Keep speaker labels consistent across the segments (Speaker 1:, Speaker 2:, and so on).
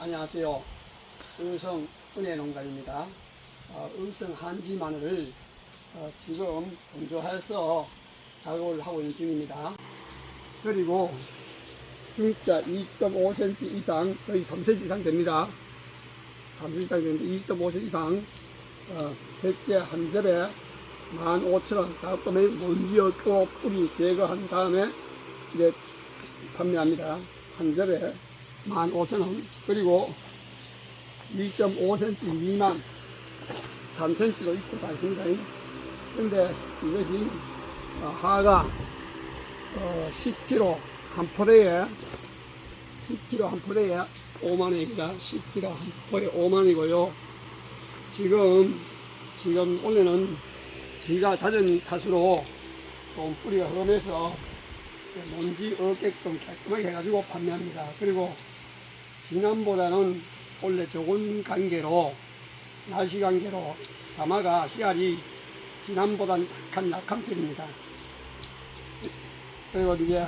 Speaker 1: 안녕하세요. 의성 은혜농장입니다. 어, 의성 한지 마늘을 어, 지금 건조해서 작업을 하고 있는 중입니다. 그리고 중자 2.5cm 이상, 거의 3cm 이상 됩니다. 3cm 이상 되는데 2.5cm 이상 어, 백제 한 접에 15,000원 작업금에 먼지 없고 뿌리 제거한 다음에 이제 판매합니다. 한 접에 15,000원 그리고 2.5cm 미만 3cm도 있고 다 있습니다. 근데 이것이 어, 하가 어, 10kg 한 포대에 10kg 한 포대에 5만원입니다. 10kg 한 포대에 5만원이고요. 지금 지금 원래는 비가 잦은 탓으로 좀 뿌리가 험해서 먼지 없게끔 깔끔하게 해가지고 판매합니다. 그리고 지난보다는 원래 좋은 관계로 날씨 관계로 가마가 씨알이 지난보다는 약간 약한 편입니다. 그리고 이게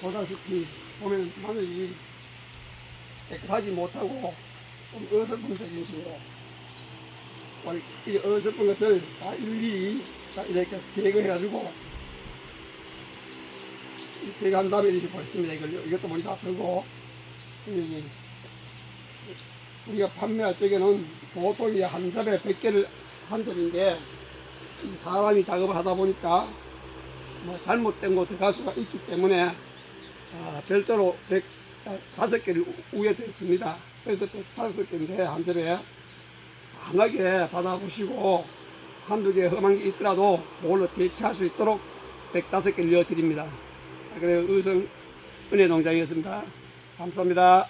Speaker 1: 보다시피 보면 마늘이 깨끗하지 못하고 좀 어설픈 편식으로 이 어설픈 것을 다 일일이 다 이렇게 제거해가지고 제거한 다음에 이렇게 버렸습니다. 이걸 이것도 머리 다 털고 여기 우리가 판매할 적에는 보통 이한 접에 100개를 한 접인데 이 사람이 작업을 하다 보니까 뭐 잘못된 곳 들어갈 수가 있기 때문에 아, 별도로 100, 다섯 개를 우겨 드렸습니다. 그래서 또 다섯 개인데 한 접에 강하게 받아보시고 한두 개 험한 게 있더라도 그걸로 대체할 수 있도록 105개를 이어 드립니다. 그래요 의성 은혜 농장이었습니다. 감사합니다.